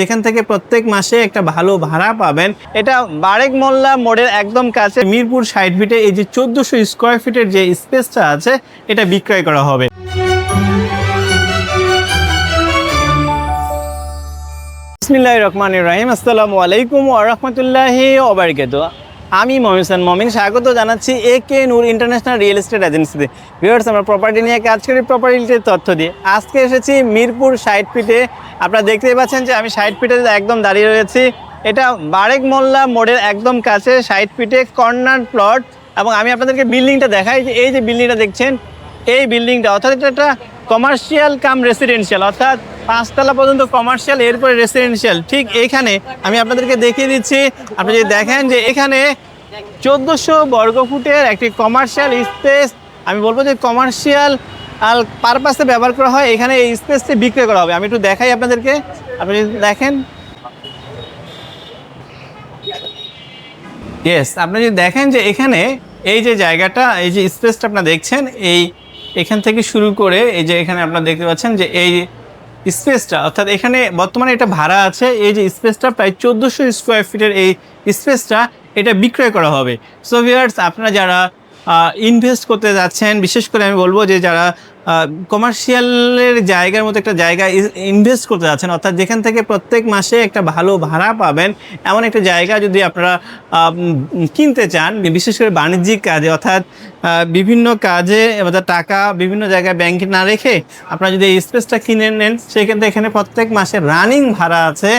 যেখান থেকে প্রত্যেক মাসে একটা ভালো ভাড়া পাবেন। এটা বারেক মোল্লা মোড়ের একদম কাছে মিরপুর ষাট ফিটে, এই যে চোদ্দোশো স্কোয়ার ফিটের যে স্পেসটা আছে, এটা বিক্রয় করা হবে। রহমান রাহিম। আসসালামু আলাইকুম ওয়া রাহমাতুল্লাহি ওয়া বারাকাতুহু। আমি মমিসান মমিন, স্বাগত জানাচ্ছি A K Noor international real estate এজেন্সিতে ভিউয়ার্স আমরা প্রপার্টি নিয়ে কাজ করি প্রপার্টির তথ্য দিয়ে। আজকে এসেছি মিরপুর ষাট ফিটে আপনারা দেখতেই পাচ্ছেন যে আমি ষাট ফিটে একদম দাঁড়িয়ে রয়েছি। এটা বারেক মোল্লা মোড়ের একদম কাছে সাইড ফিটে কর্নার প্লট এবং আমি আপনাদেরকে বিল্ডিংটা দেখাই। যে এই যে বিল্ডিংটা দেখছেন, এই বিল্ডিংটা অর্থাৎ এটা একটা কমার্শিয়াল কাম রেসিডেন্সিয়াল অর্থাৎ পাঁচতলা পর্যন্ত কমার্শিয়াল এরপরে রেসিডেন্সিয়াল ঠিক এইখানে আমি আপনাদেরকে দেখিয়ে দিচ্ছি। আপনি যদি দেখেন যে এখানে চোদ্দোশো বর্গফুটের একটি কমার্শিয়াল স্পেস আমি বলব যে কমার্শিয়াল আর পারপাসে ব্যবহার করা হয়। এখানে এই স্পেসটি বিক্রি করা হবে। আমি একটু দেখাই আপনাদেরকে। আপনি যদি দেখেন। ইয়েস আপনি যদি দেখেন যে এখানে এই যে জায়গাটা, এই যে স্পেসটা আপনারা দেখছেন, এই এখান থেকে শুরু করে এই যে এখানে আপনারা দেখতে পাচ্ছেন যে এই স্পেসটা, অর্থাৎ এখানে বর্তমানে এটা ভাড়া আছে, এই যে স্পেসটা প্রায় চোদ্দোশো স্কোয়ার ফিটের এই স্পেসটা এটা বিক্রয় করা হবে। সো ভিউয়ার্স আপনারা যারা ইনভেস্ট করতে যাচ্ছেন, বিশেষ করে আমি বলব যে যারা কমার্শিয়ালের জায়গার মতো একটা জায়গা ইনভেস্ট করতে যাচ্ছেন, অর্থাৎ যেখান থেকে প্রত্যেক মাসে একটা ভালো ভাড়া পাবেন, এমন একটা জায়গা যদি আপনারা কিনতে চান, বিশেষ করে বাণিজ্যিক কাজে, অর্থাৎ বিভিন্ন কাজে অর্থাৎ টাকা বিভিন্ন জায়গায় ব্যাংকে না রেখে আপনারা যদি এই স্পেসটা কিনে নেন সেক্ষেত্রে এখানে প্রত্যেক মাসে রানিং ভাড়া আছে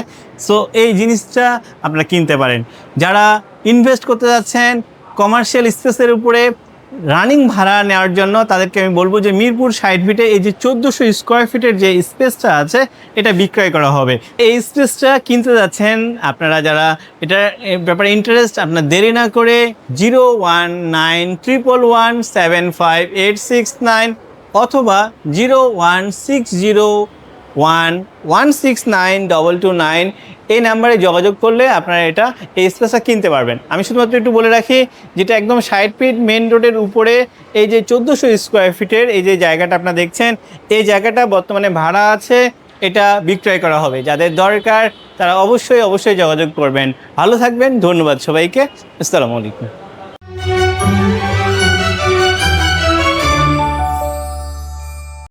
সো এই জিনিসটা আপনারা কিনতে পারেন। যারা ইনভেস্ট করতে যাচ্ছেন কমার্শিয়াল স্পেসের উপরে রানিং ভাড়া নেওয়ার জন্য তাদেরকে আমি বলব যে মিরপুর ষাট ফিটে এই যে চোদ্দোশো স্কোয়ার ফিটের যে স্পেসটা আছে, এটা বিক্রয় করা হবে। এই স্পেসটা কিনতে যাচ্ছেন আপনারা যারা, এটা ব্যাপারে ইন্টারেস্ট আপনার দেরি না করে zero one nine triple one seven five eight six nine অথবা zero one six zero one one six nine, double two nine, এই নাম্বারে যোগাযোগ করলে আপনারা এটা এই স্পেসটা কিনতে পারবেন। আমি শুধুমাত্র একটু বলে রাখি, যেটা একদম ষাট ফিট মেন রোডের উপরে, এই যে চোদ্দোশো স্কোয়ার ফিটের এই যে জায়গাটা আপনারা দেখছেন, এই জায়গাটা বর্তমানে ভাড়া আছে, এটা বিক্রয় করা হবে। যাদের দরকার, তারা অবশ্যই অবশ্যই যোগাযোগ করবেন। ভালো থাকবেন, ধন্যবাদ সবাইকে। আসসালামু আলাইকুম।